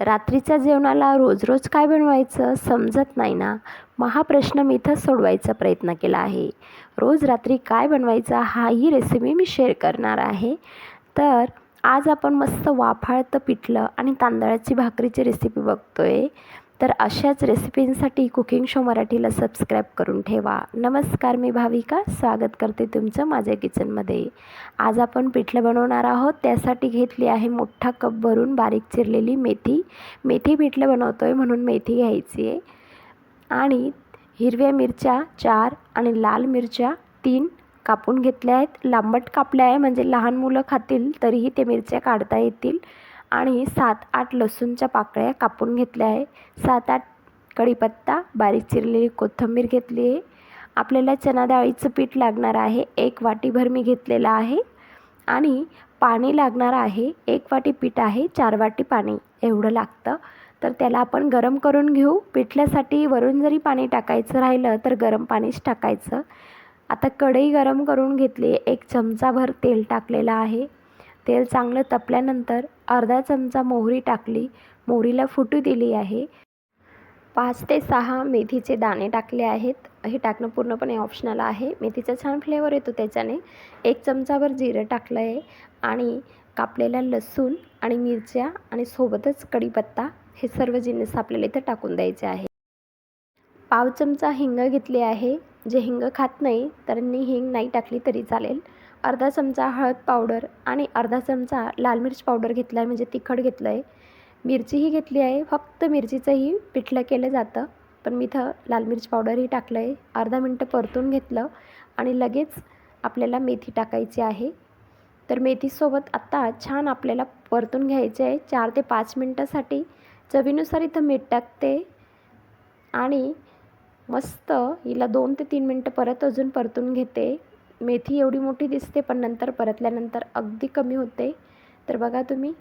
रात्रीच्या जेवणाला रोज रोज काय बनवायचं समजत नाही ना? मग हा प्रश्न मी इथं सोडवायचा प्रयत्न केला आहे. रोज रात्री काय बनवायचा हा ही रेसिपी मी शेअर करणार आहे. तर आज आपण मस्त वाफाळतं पिठलं आणि तांदळाची भाकरीची रेसिपी बघतो आहे तर अशाच रेसिपींसाठी कुकिंग शो मराठीला सबस्क्राईब करून ठेवा. नमस्कार मी भाविका स्वागत करते तुमचं माझ्या किचनमध्ये आज आपण पिठलं बनवणार आहोत. त्यासाठी घेतली आहे मोठा कप भरून बारीक चिरलेली मेथी. मेथी पिठलं बनवतो आहे म्हणून मेथी घ्यायची आहे. आणि हिरव्या मिरच्या चार आणि लाल मिरच्या तीन कापून घेतल्या आहेत. लांबट कापल्या आहे म्हणजे लहान मुलं खातील तरीही ते मिरच्या काढता येतील. आणि सात आठ लसूणच्या पाकळ्या कापून घेतल्या आहे. सात आठ कढीपत्ता बारीक चिरलेली कोथिंबीर घेतली आहे. आपल्याला चना डाळीचं पीठ लागणार आहे. एक वाटीभर मी घेतलेलं आहे. आणि पाणी लागणार आहे. एक वाटी पीठ आहे. चार वाटी पाणी एवढं लागतं. तर त्याला आपण गरम करून घेऊ. पिठल्यासाठी वरून जरी पाणी टाकायचं राहिलं तर गरम पाणीच टाकायचं. आता कढई गरम करून घेतली एक चमचाभर तेल टाकलेलं आहे. तेल चांगलं तपल्यानंतर अर्धा चमचा मोहरी टाकली मोहरीला फुटू दिली आहे. पाच ते सहा मेथीचे दाणे टाकले आहेत. हे टाकणं पूर्णपणे ऑप्शनल आहे. मेथीचा छान फ्लेवर येतो त्याच्याने. एक चमचाभर जिरं टाकलं आहे आणि कापलेला लसूण आणि मिरच्या आणि सोबतच कढीपत्ता हे सर्व जिन्नस आपल्याला इथं टाकून द्यायचे आहे. पाव चमचा हिंग घेतली आहे. जे हिंग खात नाही त्यांनी हिंग नाही टाकली तरी चालेल. अर्धा चमचा हळद पावडर आणि अर्धा चमचा लाल मिरची पावडर घेतला आहे म्हणजे तिखट घेतलं आहे मिरचीही घेतली आहे फक्त मिरचीचंही पिठलं केलं जातं. पण मी इथं लाल मिरच पावडरही टाकलं आहे अर्धा मिनटं परतून घेतलं आणि लगेच आपल्याला मेथी टाकायची आहे. तर मेथीसोबत आत्ता छान आपल्याला परतून घ्यायचे आहे. चार ते पाच मिनटासाठी चवीनुसार इथं मीठ टाकते. आणि मस्त हिला दोन ते तीन मिनटं परत अजून परतून घेते. मेथी एवढी मोठी दिसते पण नंतर परतल्यानंतर अगदी कमी होते. तर बघा तुम्ही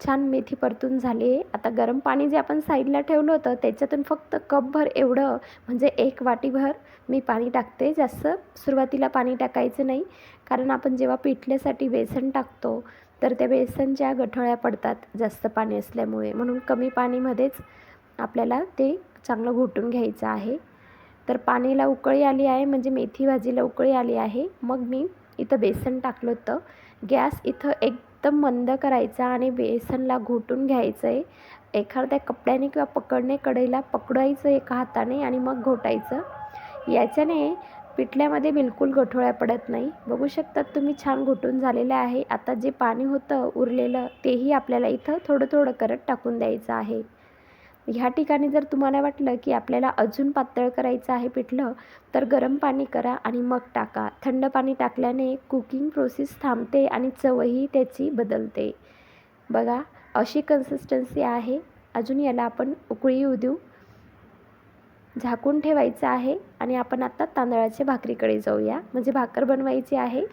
छान मेथी परतून झाली आहे. आता गरम पाणी जे आपण साईडला ठेवलं होतं त्याच्यातून फक्त कपभर एवढं म्हणजे एक वाटीभर मी पाणी टाकते. जास्त सुरुवातीला पाणी टाकायचं नाही कारण आपण जेव्हा पिठल्यासाठी बेसन टाकतो तर त्या बेसनच्या गठोळ्या पडतात जास्त पाणी असल्यामुळे. म्हणून कमी पाणीमध्येच आपल्याला ते चांगलं घोटून घ्यायचं आहे. तर पाणीला उकळी आली आहे म्हणजे मेथी भाजीला उकळी आली आहे. मग मी इथं बेसन टाकलं होतं. गॅस इथं एकदम मंद करायचा आणि बेसनला घोटून घ्यायचं आहे एखाद्या कपड्याने किंवा पकडणे कढईला पकडायचं एका हाताने आणि मग घोटायचं. याच्याने पिठल्यामध्ये बिलकुल गठोळ्या पडत नाही. बघू शकतात तुम्ही छान घोटून झालेलं आहे. आता जे पाणी होतं उरलेलं तेही आपल्याला इथं थोडं थोडं करत टाकून द्यायचं आहे. ह्या ठिकाणी जर तुम्हाला वाटलं की आपल्याला अजून पातळ करायचं आहे पिठलं तर गरम पाणी करा आणि मग टाका. थंड पाणी टाकल्याने कुकिंग प्रोसेस थांबते आणि चवही त्याची बदलते. बघा अशी कन्सिस्टन्सी आहे. अजून याला आपण उकळी येऊ देऊ. झाकून ठेवायचं आहे आणि आपण आता तांदळाच्या भाकरीकडे जाऊया. म्हणजे भाकर बनवायची आहे.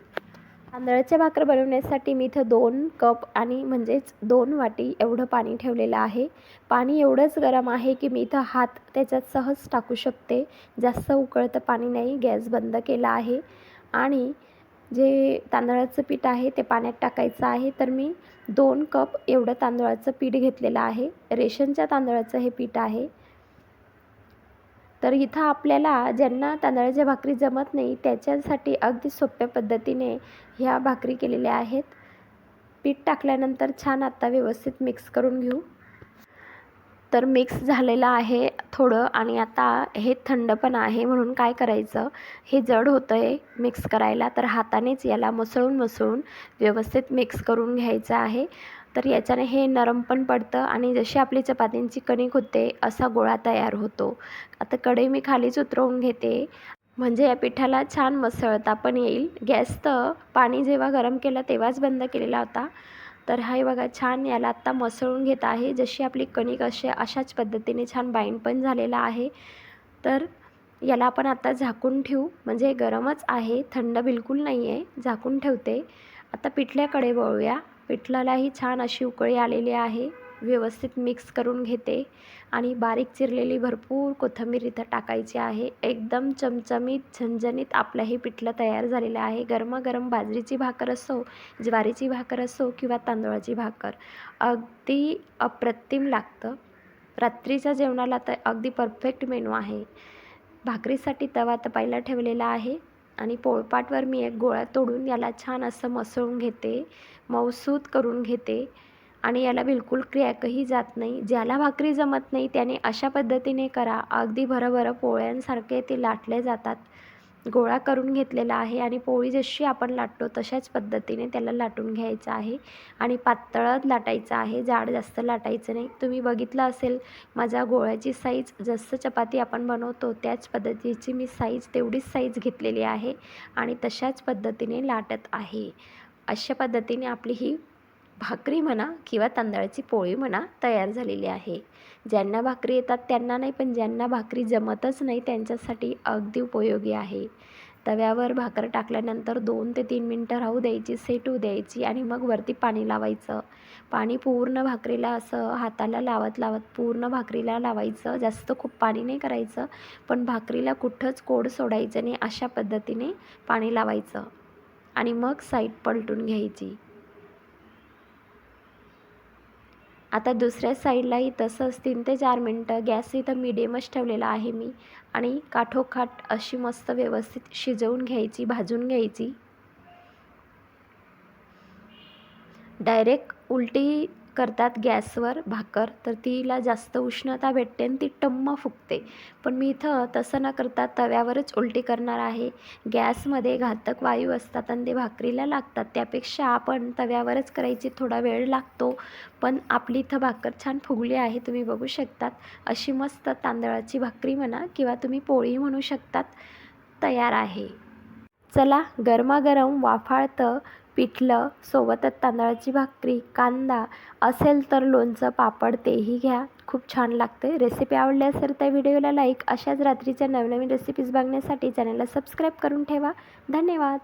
तांदळाच्या भाकर बनवण्यासाठी मी इथं दोन कप आणि म्हणजेच दोन वाटी एवढं पाणी ठेवलेलं आहे. पाणी एवढंच गरम आहे की मी इथं हात त्याच्यात सहज टाकू शकते. जास्त उकळतं पाणी नाही गॅस बंद केला आहे. आणि जे तांदळाचं पीठ आहे ते पाण्यात टाकायचं आहे. तर मी दोन कप एवढं तांदळाचं पीठ घेतलेलं आहे. रेशनच्या तांदळाचं हे पीठ आहे. तर इथं आपल्याला ज्यांना तांदळाच्या भाकरी जमत नाही त्याच्यासाठी अगदी सोप्या पद्धतीने ह्या भाकरी केलेल्या आहेत. पीठ टाकल्यानंतर छान आता व्यवस्थित मिक्स करून घेऊ. तर मिक्स झालेलं आहे थोडं आणि आता हे थंड पण आहे म्हणून काय करायचं? हे जड होतं आहे मिक्स करायला तर हातानेच याला मसळून मसळून व्यवस्थित मिक्स करून घ्यायचं आहे. तर याच्याने हे नरम पण पडतं आणि जशी आपली चपातींची कणिक होते असा गोळा तयार होतो. आता कढई मी खालीच उतरवून घेते. म्हणजे या पिठाला छान मसळता पण येईल. गॅस तर पाणी जेव्हा गरम केलं तेव्हाच बंद केलेला होता. तर हा बघा छान याला आत्ता मसळून घेत आहे. जशी आपली कणिक असे अशाच पद्धतीने छान बाईंड पण झालेला आहे. तर याला आपण आता झाकून ठेवू. म्हणजे गरमच आहे थंड बिलकुल नाही आहे झाकून ठेवते. आता पिठल्याकडे वळूया. पिठलालाही छान अशी उकळी आलेली आहे. व्यवस्थित मिक्स करून घेते. आणि बारीक चिरलेली भरपूर कोथिंबीर इथं टाकायची आहे. एकदम चमचमीत झणझणीत आपलं हे पिठलं तयार झालेलं आहे. गरमागरम बाजरीची भाकर असो ज्वारीची भाकर असो किंवा तांदळाची भाकर. अगदी अप्रतिम लागतं. रात्रीच्या जेवणाला तर अगदी परफेक्ट मेनू आहे. भाकरीसाठी तवा तपायला ठेवलेला आहे. आणि पोळपाटवर मी एक गोळा तोडून याला छान असं मसळून घेते मऊसूत करून घेते आणि याला बिलकुल क्रॅकही जात नाही. ज्याला भाकरी जमत नाही त्याने अशा पद्धतीने करा. अगदी भरभर पोळ्यांसारखे ते लाटले जातात. गोळा करून घेतलेला आहे आणि पोळी जशी आपण लाटतो तशाच पद्धतीने त्याला लाटून घ्यायचं आहे आणि पातळच लाटायचं आहे जाड जास्त लाटायचं नाही. तुम्ही बघितलं असेल माझ्या गोळ्याची साईज जसं चपाती आपण बनवतो त्याच पद्धतीची मी साईज तेवढीच साईज घेतलेली आहे आणि तशाच पद्धतीने लाटत आहे. अशा पद्धतीने आपली ही भाकरी म्हणा किंवा तांदळाची पोळी म्हणा तयार झालेली आहे. ज्यांना भाकरी येतात त्यांना नाही पण ज्यांना भाकरी जमतच नाही त्यांच्यासाठी अगदी उपयोगी आहे. तव्यावर भाकर टाकल्यानंतर दोन ते तीन मिनटं राहू द्यायची सेटू द्यायची आणि मग वरती पाणी लावायचं. पाणी पूर्ण भाकरीला असं हाताला लावत लावत पूर्ण भाकरीला लावायचं. जास्त खूप पाणी नाही करायचं पण भाकरीला कुठंच कोड सोडायचं नाही. अशा पद्धतीने पाणी लावायचं आणि मग साईड पलटून घ्यायची. आता दुसऱ्या साईडलाही तसंच तीन ते चार मिनटं. गॅस इथं मिडियमच ठेवलेला आहे मी. आणि काठोकाठ अशी मस्त व्यवस्थित शिजवून घ्यायची भाजून घ्यायची. डायरेक्ट उलटी करतात गॅसवर भाकर तर तिला जास्त उष्णता भेटते आणि ती टम्म फुगते. पण मी इथं तसं न करता तव्यावरच उलटी करणार आहे. गॅसमध्ये घातक वायू असतात आणि ते भाकरीला लागतात. त्यापेक्षा आपण तव्यावरच करायची थोडा वेळ लागतो. पण आपली इथं भाकर छान फुगली आहे तुम्ही बघू शकतात. अशी मस्त तांदळाची भाकरी म्हणा किंवा तुम्ही पोळी म्हणू शकतात तयार आहे. चला गरमागरम वाफाळतं पिठलं सोबतच तांदळाची भाकरी कांदा असेल तर लोणचं पापड तेही घ्या. खूप छान लागते. रेसिपी आवडली असेल तर व्हिडिओला लाईक अशाच रात्रीच्या नवनवीन रेसिपीज बघण्यासाठी चॅनलला सबस्क्राईब करून ठेवा. धन्यवाद.